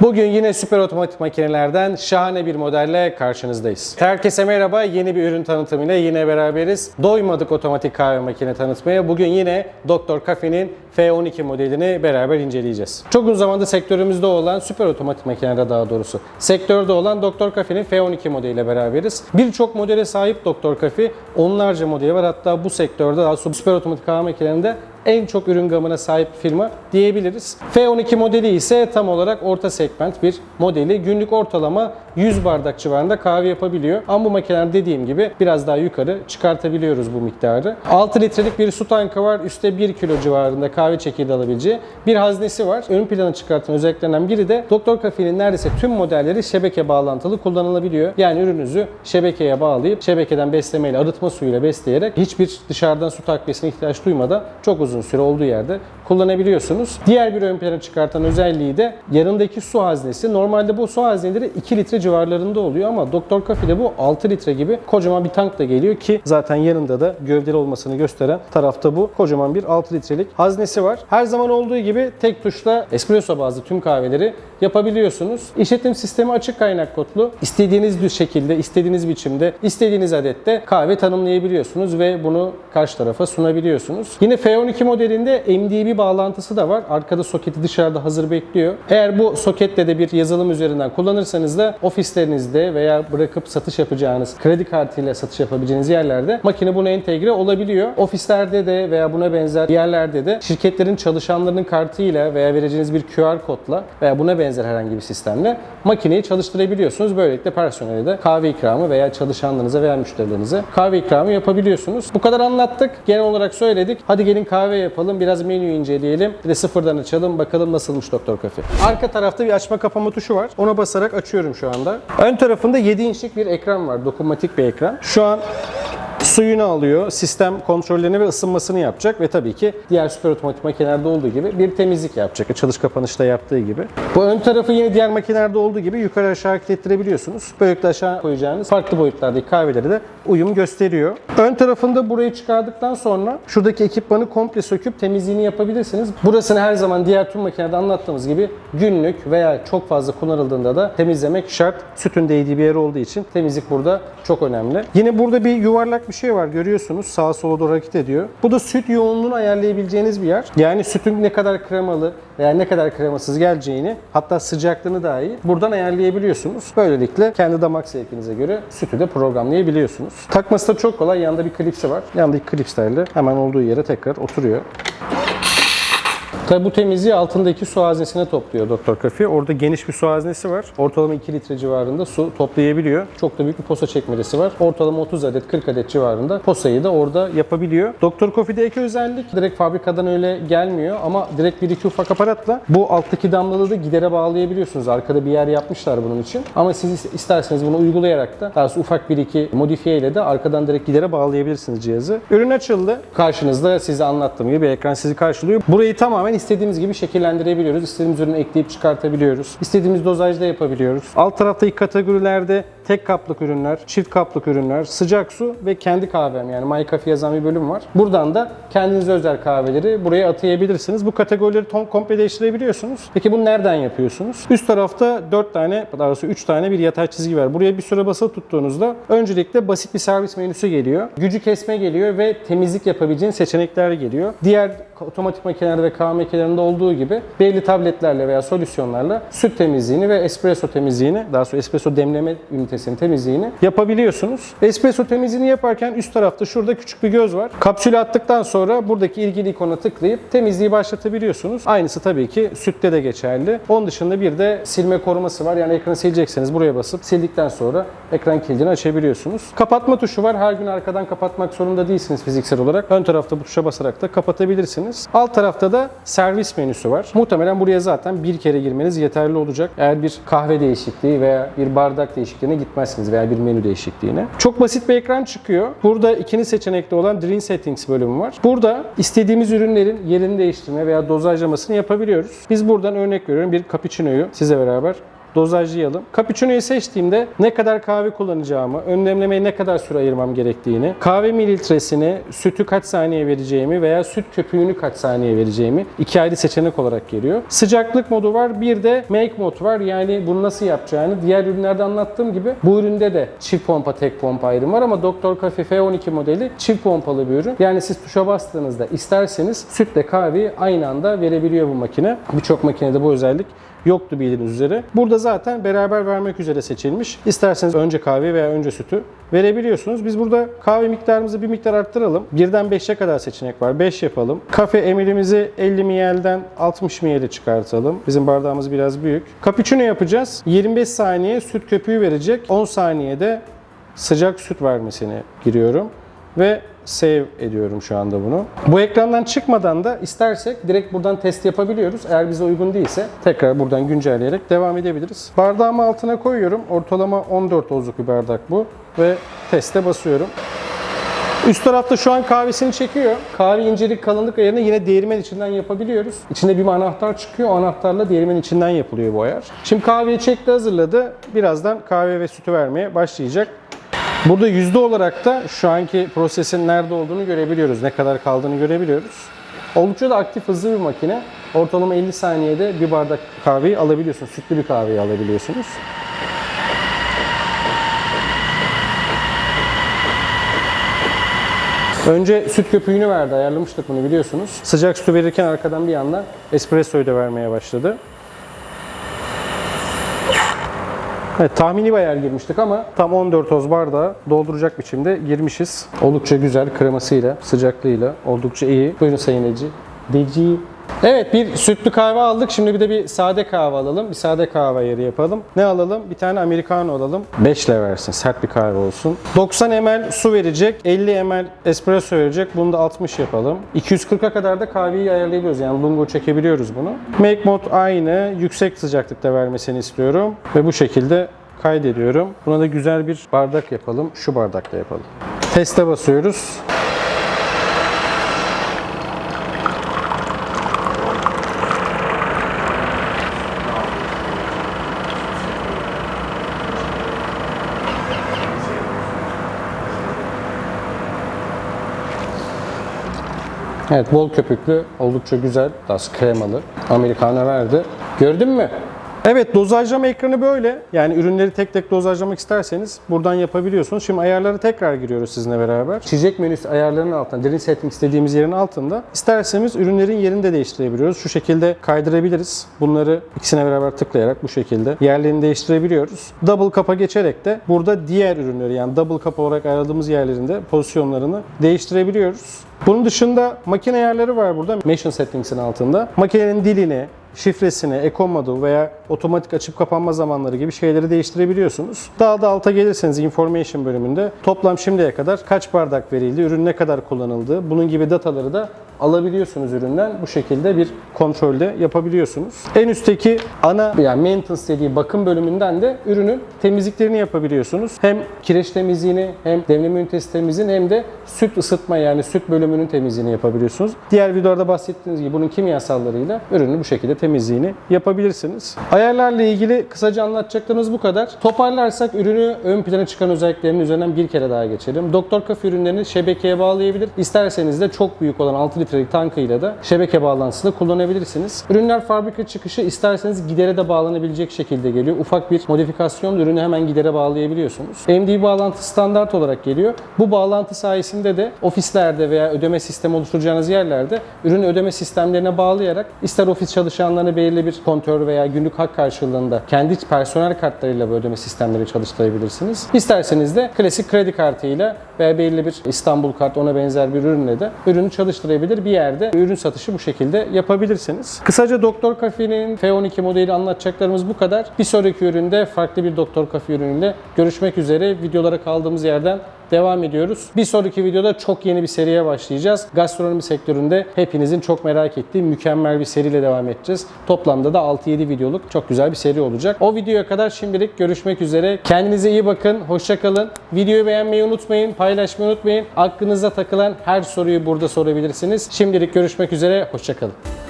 Bugün yine süper otomatik makinelerden şahane bir modelle karşınızdayız. Herkese merhaba. Yeni bir ürün tanıtımıyla yine beraberiz. Doymadık otomatik kahve makine tanıtmaya. Bugün yine Doktor Coffee'nin F12 modelini beraber inceleyeceğiz. Çok uzun zamandır sektörümüzde olan süper otomatik makinelerde daha doğrusu. Sektörde olan Doktor Coffee'nin F12 modeliyle beraberiz. Birçok modele sahip Doktor Coffee. Onlarca modeli var. Hatta bu sektörde daha süper otomatik kahve makinelerinde en çok ürün gamına sahip firma diyebiliriz. F12 modeli ise tam olarak orta segment bir modeli. Günlük ortalama 100 bardak civarında kahve yapabiliyor. Ama bu makineler dediğim gibi biraz daha yukarı çıkartabiliyoruz bu miktarı. 6 litrelik bir su tankı var. Üstte 1 kilo civarında kahve çekirdeği alabileceği bir haznesi var. Ön plana çıkartan özelliklerinden biri de Doktor Coffee'nin neredeyse tüm modelleri şebeke bağlantılı kullanılabiliyor. Yani ürününüzü şebekeye bağlayıp şebekeden beslemeyle arıtma suyuyla besleyerek hiçbir dışarıdan su takviyesine ihtiyaç duymadan çok uzun süre olduğu yerde kullanabiliyorsunuz. Diğer bir ön plana çıkartan özelliği de yanındaki su haznesi. Normalde bu su hazneleri 2 litre civarlarında oluyor ama Doktor Coffee'de bu 6 litre gibi kocaman bir tank da geliyor ki zaten yanında da gövdeli olmasını gösteren tarafta bu kocaman bir 6 litrelik haznesi var. Her zaman olduğu gibi tek tuşla espresso bazlı tüm kahveleri yapabiliyorsunuz. İşletim sistemi açık kaynak kodlu. İstediğiniz bir şekilde, istediğiniz biçimde, istediğiniz adette kahve tanımlayabiliyorsunuz ve bunu karşı tarafa sunabiliyorsunuz. Yine F12 modelinde MDB bağlantısı da var. Arkada soketi dışarıda hazır bekliyor. Eğer bu soketle de bir yazılım üzerinden kullanırsanız da ofislerinizde veya bırakıp satış yapacağınız, kredi kartıyla satış yapabileceğiniz yerlerde makine buna entegre olabiliyor. Ofislerde de veya buna benzer yerlerde de şirketlerin çalışanlarının kartıyla veya vereceğiniz bir QR kodla veya buna benzer herhangi bir sistemle makineyi çalıştırabiliyorsunuz. Böylelikle personele de kahve ikramı veya çalışanlarınıza veya müşterilerinize kahve ikramı yapabiliyorsunuz. Bu kadar anlattık. Genel olarak söyledik. Hadi gelin kahve yapalım. Biraz menü inceleyelim. Bir de sıfırdan açalım. Bakalım nasılmış Doktor Kafe. Arka tarafta bir açma kapama tuşu var. Ona basarak açıyorum şu anda. Ön tarafında 7 inçlik bir ekran var. Dokunmatik bir ekran. Şu an suyunu alıyor, sistem kontrollerini ve ısınmasını yapacak ve tabii ki diğer süper otomatik makinelerde olduğu gibi bir temizlik yapacak. Çalış kapanışta yaptığı gibi. Bu ön tarafı yine diğer makinelerde olduğu gibi yukarı aşağı hareket ettirebiliyorsunuz. Böylelikle aşağı koyacağınız farklı boyutlardaki kahveleri de uyum gösteriyor. Ön tarafında burayı çıkardıktan sonra şuradaki ekipmanı komple söküp temizliğini yapabilirsiniz. Burasını her zaman diğer tüm makinelerde anlattığımız gibi günlük veya çok fazla kullanıldığında da temizlemek şart. Sütün değdiği bir yer olduğu için temizlik burada çok önemli. Yine burada bir yuvarlak bir şey var görüyorsunuz. Sağa sola doğru hareket ediyor. Bu da süt yoğunluğunu ayarlayabileceğiniz bir yer. Yani sütün ne kadar kremalı veya ne kadar kremasız geleceğini hatta sıcaklığını dahi buradan ayarlayabiliyorsunuz. Böylelikle kendi damak zevkinize göre sütü de programlayabiliyorsunuz. Takması da çok kolay. Yanında bir klipsi var. Yanındaki klipslerle hemen olduğu yere tekrar oturuyor. Tabi bu temizliği altındaki su haznesine topluyor Doktor Kafi. Orada geniş bir su haznesi var. Ortalama 2 litre civarında su toplayabiliyor. Çok da büyük bir posa çekmecesi var. Ortalama 30 adet 40 adet civarında posayı da orada yapabiliyor. Doktor Coffee'de ek özellik direkt fabrikadan öyle gelmiyor ama direkt bir iki ufak aparatla bu alttaki damlalığı da gidere bağlayabiliyorsunuz. Arkada bir yer yapmışlar bunun için. Ama siz isterseniz bunu uygulayarak da daha ufak bir iki modifiye ile de arkadan direkt gidere bağlayabilirsiniz cihazı. Ürün açıldı. Karşınızda size anlattığım gibi bir ekran sizi karşılıyor. Burayı tamamen istediğimiz gibi şekillendirebiliyoruz. İstediğimiz ürünü ekleyip çıkartabiliyoruz. İstediğimiz dozajda yapabiliyoruz. Alt taraftaki kategorilerde tek kaplık ürünler, çift kaplık ürünler, sıcak su ve kendi kahvem yani My Coffee yazan bir bölüm var. Buradan da kendinize özel kahveleri buraya atayabilirsiniz. Bu kategorileri tom komple değiştirebiliyorsunuz. Peki bunu nereden yapıyorsunuz? Üst tarafta 4 tane, daha doğrusu 3 tane bir yatay çizgi var. Buraya bir süre basılı tuttuğunuzda öncelikle basit bir servis menüsü geliyor. Gücü kesme geliyor ve temizlik yapabileceğin seçenekler geliyor. Diğer otomatik makinelerde ve kahve makinelerinde olduğu gibi belli tabletlerle veya solüsyonlarla süt temizliğini ve espresso temizliğini, daha sonra espresso demleme ünitesinin temizliğini yapabiliyorsunuz. Espresso temizliğini yaparken üst tarafta şurada küçük bir göz var. Kapsülü attıktan sonra buradaki ilgili ikona tıklayıp temizliği başlatabiliyorsunuz. Aynısı tabii ki sütte de geçerli. Onun dışında bir de silme koruması var. Yani ekranı silecekseniz buraya basıp sildikten sonra ekran kilidini açabiliyorsunuz. Kapatma tuşu var. Her gün arkadan kapatmak zorunda değilsiniz fiziksel olarak. Ön tarafta bu tuşa basarak da kapatabilirsiniz. Alt tarafta da servis menüsü var. Muhtemelen buraya zaten bir kere girmeniz yeterli olacak. Eğer bir kahve değişikliği veya bir bardak değişikliğine gitmezsiniz veya bir menü değişikliğine. Çok basit bir ekran çıkıyor. Burada ikinci seçenekte olan Drink Settings bölümü var. Burada istediğimiz ürünlerin yerini değiştirme veya dozajlamasını yapabiliyoruz. Biz buradan örnek veriyorum bir cappuccino'yu size beraber dozajlayalım. Cappuccino'yu seçtiğimde ne kadar kahve kullanacağımı, önlemlemeye ne kadar süre ayırmam gerektiğini, kahve mililitresini, sütü kaç saniye vereceğimi veya süt köpüğünü kaç saniye vereceğimi iki ayrı seçenek olarak geliyor. Sıcaklık modu var, bir de make mod var. Yani bunu nasıl yapacağını diğer ürünlerde anlattığım gibi bu üründe de çift pompa, tek pompa ayrım var ama Dr. Coffee F12 modeli çift pompalı bir ürün. Yani siz tuşa bastığınızda isterseniz sütle kahveyi aynı anda verebiliyor bu makine. Birçok makinede bu özellik yoktu bildiğiniz üzere. Burada zaten beraber vermek üzere seçilmiş. İsterseniz önce kahve veya önce sütü verebiliyorsunuz. Biz burada kahve miktarımızı bir miktar arttıralım. Birden 5'e kadar seçenek var. 5 yapalım. Kafe emilimizi 50 ml'den 60 ml'e çıkartalım. Bizim bardağımız biraz büyük. Cappuccino yapacağız. 25 saniye süt köpüğü verecek. 10 saniyede sıcak süt vermesini giriyorum ve save ediyorum şu anda bunu. Bu ekrandan çıkmadan da istersek direkt buradan test yapabiliyoruz. Eğer bize uygun değilse tekrar buradan güncelleyerek devam edebiliriz. Bardağımı altına koyuyorum. Ortalama 14 ozluk bir bardak bu ve teste basıyorum. Üst tarafta şu an kahvesini çekiyor. Kahve incelik kalınlık ayarını yine değirmen içinden yapabiliyoruz. İçinde bir anahtar çıkıyor. O anahtarla değirmen içinden yapılıyor bu ayar. Şimdi kahveyi çekti hazırladı. Birazdan kahve ve sütü vermeye başlayacak. Burada yüzde olarak da şu anki prosesin nerede olduğunu görebiliyoruz. Ne kadar kaldığını görebiliyoruz. Oldukça da aktif hızlı bir makine. Ortalama 50 saniyede bir bardak kahveyi alabiliyorsunuz. Sütlü bir kahveyi alabiliyorsunuz. Önce süt köpüğünü verdi. Ayarlamıştık bunu biliyorsunuz. Sıcak su verirken arkadan bir yandan espressoyu da vermeye başladı. Evet, tahmini bir ayar girmiştik ama tam 14 oz bardağı dolduracak biçimde girmişiz. Oldukça güzel kremasıyla, sıcaklığıyla oldukça iyi. Buyurun Sayın Eci. Deci. Evet bir sütlü kahve aldık. Şimdi bir de bir sade kahve alalım. Bir sade kahve yeri yapalım. Ne alalım? Bir tane americano alalım. 5 ile versin. Sert bir kahve olsun. 90 ml su verecek. 50 ml espresso verecek. Bunu da 60 yapalım. 240'a kadar da kahveyi ayarlayabiliyoruz. Yani lungo çekebiliyoruz bunu. Make mod aynı. Yüksek sıcaklıkta vermesini istiyorum. Ve bu şekilde kaydediyorum. Buna da güzel bir bardak yapalım. Şu bardakla yapalım. Teste basıyoruz. Evet bol köpüklü, oldukça güzel, biraz kremalı. Americano verdi. Gördün mü? Evet dozajlama ekranı böyle. Yani ürünleri tek tek dozajlamak isterseniz buradan yapabiliyorsunuz. Şimdi ayarları tekrar giriyoruz sizinle beraber. İçecek menüsü ayarlarının altında, derin setting istediğimiz yerin altında. İsterseniz ürünlerin yerini de değiştirebiliyoruz. Şu şekilde kaydırabiliriz. Bunları ikisine beraber tıklayarak bu şekilde yerlerini değiştirebiliyoruz. Double kap'a geçerek de burada diğer ürünleri yani double kap olarak ayarladığımız yerlerinde pozisyonlarını değiştirebiliyoruz. Bunun dışında makine ayarları var burada. Mission Settings'in altında. Makinenin dilini, şifresini, eco modu veya otomatik açıp kapanma zamanları gibi şeyleri değiştirebiliyorsunuz. Daha da alta gelirseniz information bölümünde toplam şimdiye kadar kaç bardak verildi, ürün ne kadar kullanıldı, bunun gibi dataları da alabiliyorsunuz üründen. Bu şekilde bir kontrolde yapabiliyorsunuz. En üstteki ana yani maintenance dediği bakım bölümünden de ürünün temizliklerini yapabiliyorsunuz. Hem kireç temizliğini hem demleme ünitesi temizliğini hem de süt ısıtma yani süt bölümünün temizliğini yapabiliyorsunuz. Diğer videolarda bahsettiğiniz gibi bunun kimyasallarıyla ürünü bu şekilde temizliğini yapabilirsiniz. Ayarlarla ilgili kısaca anlatacaklarımız bu kadar. Toparlarsak ürünü ön plana çıkan özelliklerinin üzerinden bir kere daha geçelim. Doktor Kafe ürünlerini şebekeye bağlayabilir. İsterseniz de çok büyük olan 6 litrelik tankıyla da şebeke bağlantısında kullanabilirsiniz. Ürünler fabrika çıkışı isterseniz gidere de bağlanabilecek şekilde geliyor. Ufak bir modifikasyon ürünü hemen gidere bağlayabiliyorsunuz. MD bağlantı standart olarak geliyor. Bu bağlantı sayesinde de ofislerde veya ödeme sistemi oluşturacağınız yerlerde ürünü ödeme sistemlerine bağlayarak ister ofis çalışanlarına belirli bir kontör veya günlük hak karşılığında kendi personel kartlarıyla bu ödeme sistemleri çalıştırabilirsiniz. İsterseniz de klasik kredi kartıyla veya belirli bir İstanbul kart ona benzer bir ürünle de ürünü çalıştırabilir bir yerde ürün satışı bu şekilde yapabilirsiniz. Kısaca Doktor Kafe'nin F12 modeli anlatacaklarımız bu kadar. Bir sonraki üründe farklı bir Doktor Kafe ürünüyle görüşmek üzere. Videolara kaldığımız yerden devam ediyoruz. Bir sonraki videoda çok yeni bir seriye başlayacağız. Gastronomi sektöründe hepinizin çok merak ettiği mükemmel bir seriyle devam edeceğiz. Toplamda da 6-7 videoluk çok güzel bir seri olacak. O videoya kadar şimdilik görüşmek üzere. Kendinize iyi bakın. Hoşça kalın. Videoyu beğenmeyi unutmayın. Paylaşmayı unutmayın. Aklınıza takılan her soruyu burada sorabilirsiniz. Şimdilik görüşmek üzere. Hoşça kalın.